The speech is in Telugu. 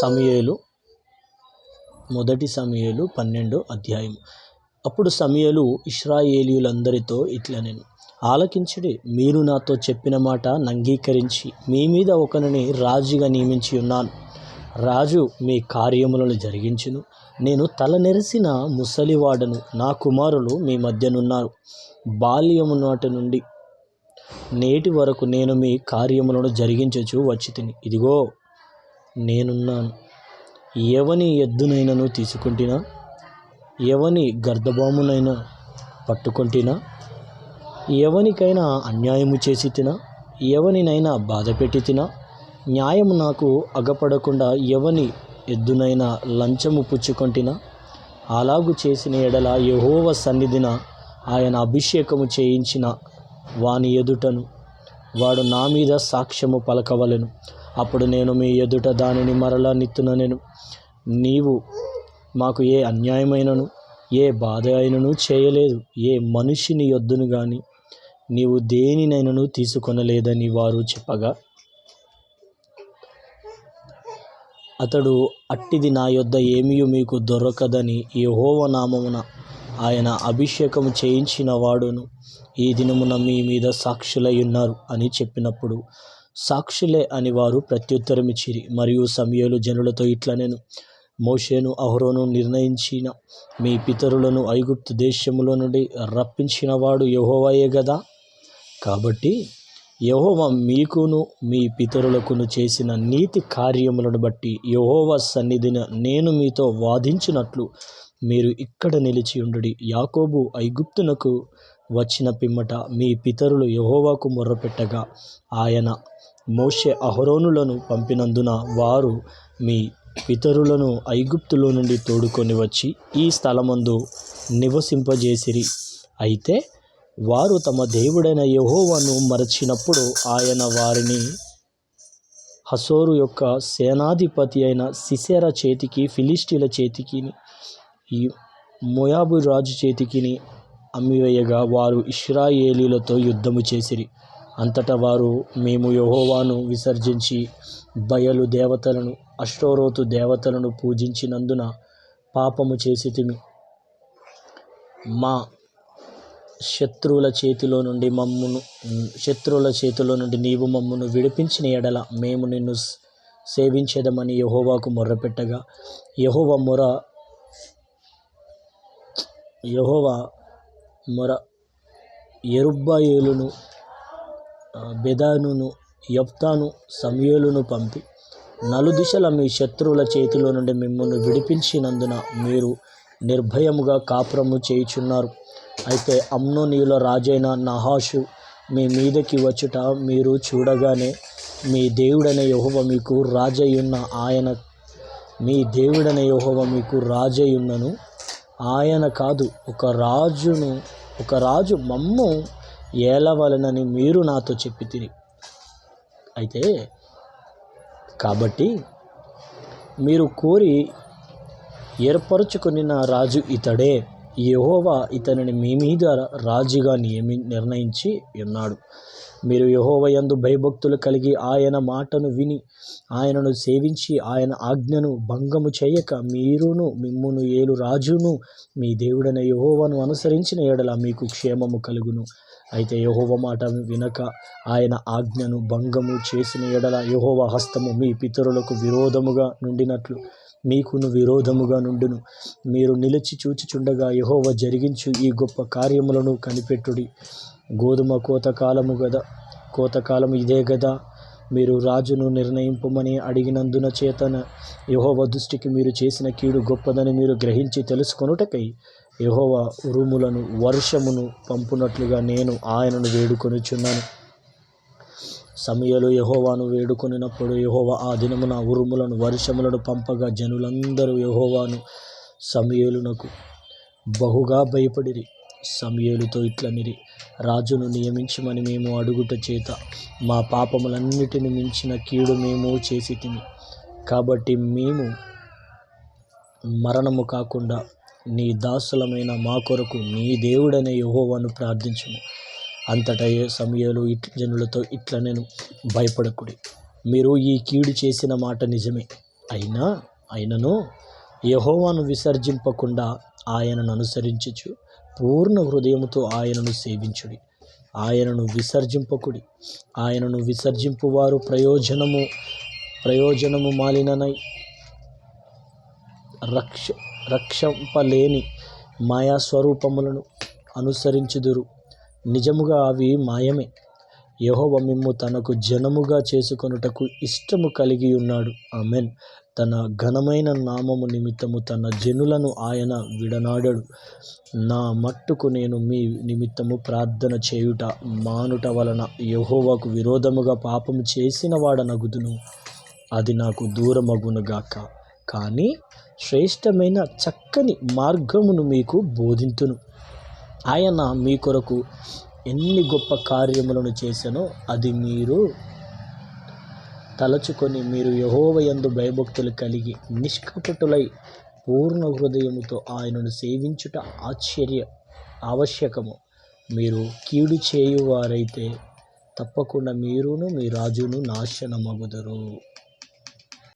సమయలు మొదటి సమయలు పన్నెండో అధ్యాయం. అప్పుడు సమయలు ఇస్రాయేలీయులందరితో ఇట్లా నేను ఆలకించుడి మీరు నాతో చెప్పిన మాట నంగీకరించి మీ మీద ఒకరిని రాజుగా నియమించి ఉన్నాను. రాజు మీ కార్యములను జరిగించును. నేను తలనెరిసిన ముసలివాడను నా కుమారులు మీ మధ్యనున్నారు. బాల్యము నాటి నుండి నేటి వరకు నేను మీ కార్యములను జరిగించచ్చు వచ్చి తిని ఇదిగో నేనున్నాను. ఎవని ఎద్దునైనను తీసుకొంటినా? ఎవని గర్ధబామునైనా పట్టుకొంటినా? ఎవనికైనా అన్యాయము చేసి తినా? ఎవనినైనా బాధ పెట్టి తినా? న్యాయము నాకు అగపడకుండా ఎవని ఎద్దునైనా లంచము పుచ్చుకొంటినా? అలాగు చేసిన ఎడల యహోవ సన్నిధిన ఆయన అభిషేకము చేయించిన వాని ఎదుటను వాడు నా మీద సాక్ష్యము పలకవలెను. అప్పుడు నేను మీ ఎదుట దానిని మరలా నిత్తున నేను. నీవు మాకు ఏ అన్యాయమైనను ఏ బాధ అయినను చేయలేదు ఏ మనిషిని యొద్దును కానీ నీవు దేనినైనను తీసుకొనలేదని వారు చెప్పగా అతడు అట్టిది నా యొద్ద ఏమీ మీకు దొరకదని ఈ నామమున ఆయన అభిషేకము చేయించిన వాడును ఈ దినమున మీ మీద సాక్షులై ఉన్నారు అని చెప్పినప్పుడు సాక్షులే అని వారు ప్రత్యుత్తరమిచ్చిరి. మరియు సమయలు జనులతో ఇట్లా నేను మోషేను అహరోను నిర్ణయించిన మీ పితరులను ఐగుప్తు దేశములో నుండి రప్పించిన వాడు యెహోవాయే గదా? కాబట్టి యహోవా మీకును మీ పితరులకును చేసిన నీతి కార్యములను బట్టి యహోవా సన్నిధిన నేను మీతో వాదించినట్లు మీరు ఇక్కడ నిలిచి ఉండుడి. యాకోబు ఐగుప్తునకు వచ్చిన పిమ్మట మీ పితరులు యహోవాకు మొర్రపెట్టగా ఆయన మోషే అహరోనులను పంపినందున వారు మీ పితరులను ఐగుప్తులో నుండి తోడుకొని వచ్చి ఈ స్థలమందు నివసింపజేసిరి. అయితే వారు తమ దేవుడైన యహోవను మరచినప్పుడు ఆయన వారిని హసోరు యొక్క సేనాధిపతి అయిన సిసేర చేతికి ఫిలిస్టీల చేతికి ఈ మొయాబు రాజు చేతికి అమ్మివేయగా వారు ఇస్రాయేలీలతో యుద్ధము చేసిరి. అంతటా వారు మేము యహోవాను విసర్జించి బయలు దేవతలను అష్టోరోతు దేవతలను పూజించినందున పాపము చేసితిమి. మా శత్రువుల చేతిలో నుండి మమ్మును శత్రువుల చేతిలో నుండి నీవు మమ్మును విడిపించిన ఎడల మేము నిన్ను సేవించేదమని యహోవాకు మొర్రపెట్టగా యహోవ మొర యహోవ మొర యెరుబ్బయలును బెదానును యెఫ్తాను సమూయేలును పంపి. నలుదిశల మీ శత్రువుల చేతిలో నుండి మిమ్మల్ని విడిపించినందున మీరు నిర్భయముగా కాపురము చేయుచున్నారు. అయితే అమ్నోనీయుల రాజైన నహాషు మీ మీదకి వచ్చుట మీరు చూడగానే మీ దేవుడైన యెహోవా మీకు రాజయ్యున్న ఆయన మీ దేవుడైన యెహోవా మీకు రాజయ్యున్నను. ఆయన కాదు ఒక రాజును ఒక రాజు మమ్ము ఏలవలనని మీరు నాతో చెప్పితిరి. అయితే కాబట్టి మీరు కోరి ఏర్పరచుకుని నా రాజు ఇతడే. యహోవా ఇతనిని మీ మీద రాజుగా నియమి నిర్ణయించి ఉన్నాడు. మీరు యహోవ యందు భయభక్తులు కలిగి ఆయన మాటను విని ఆయనను సేవించి ఆయన ఆజ్ఞను భంగము చేయక మీరును మిమ్మును ఏలు రాజును మీ దేవుడైన యహోవను అనుసరించిన ఎడల మీకు క్షేమము కలుగును. అయితే యహోవ మాట వినక ఆయన ఆజ్ఞను భంగము చేసిన ఎడల యహోవ హస్తము మీ పితరులకు విరోధముగా నుండినట్లు మీకును విరోధముగా నుండును. మీరు నిలిచి చూచిచుండగా యహోవ జరిగించు ఈ గొప్ప కార్యములను కనిపెట్టుడి. గోధుమ కోతకాలము గదా కోతకాలము ఇదే గదా మీరు రాజును నిర్ణయింపమని అడిగినందున చేతన యహోవ దృష్టికి మీరు చేసిన కీడు గొప్పదని మీరు గ్రహించి తెలుసుకొనుటకై యహోవ ఉరుములను వర్షమును పంపునట్లుగా నేను ఆయనను వేడుకొనుచున్నాను. సమయలు యహోవాను వేడుకొనినప్పుడు యహోవ ఆ దినమున ఉరుములను వర్షములను పంపగా జనులందరూ యహోవాను సమయలునకు బహుగా భయపడిరి. సమయలుతో ఇట్లనిరి. రాజును నియమించమని మేము అడుగుట చేత మా పాపములన్నిటిని మించిన కీడు మేము చేసి తిని. కాబట్టి మేము మరణము కాకుండా నీ దాసులమైన మా కొరకు నీ దేవుడనే యహోవాను ప్రార్థించుము. అంతటా సమయలు సమయాలు ఇట్ జనులతో ఇట్లా నేను భయపడకుడి. మీరు ఈ కీడు చేసిన మాట నిజమే. అయినా అయినను యహోవాను విసర్జింపకుండా ఆయనను అనుసరించుచు పూర్ణ హృదయముతో ఆయనను సేవించుడి. ఆయనను విసర్జింపకుడి. ఆయనను విసర్జింపువారు ప్రయోజనము ప్రయోజనము మాలిననై రక్ష రక్షంపలేని మాయా స్వరూపములను అనుసరించుదురు. నిజముగా అవి మాయమే. యెహోవా మిమ్ము తనకు జనముగా చేసుకొనుటకు ఇష్టము కలిగి ఉన్నాడు. ఆమెన్. తన ఘనమైన నామము నిమిత్తము తన జనులను ఆయన విడనాడడు. నా మట్టుకు నేను మీ నిమిత్తము ప్రార్థన చేయుట మానుట వలన యహోవకు విరోధముగా పాపము చేసిన వాడనగుదును. అది నాకు దూరమగునుగాక. కానీ శ్రేష్టమైన చక్కని మార్గమును మీకు బోధింతును. ఆయన మీ కొరకు ఎన్ని గొప్ప కార్యములను చేశానో అది మీరు తలచుకొని మీరు యహోవయందు భయభక్తులు కలిగి నిష్కపటులై పూర్ణ హృదయముతో ఆయనను సేవించుట ఆశ్చర్య ఆవశ్యకము. మీరు కీడు చేయువారైతే తప్పకుండా మీరును మీ రాజును నాశనమగుదరు.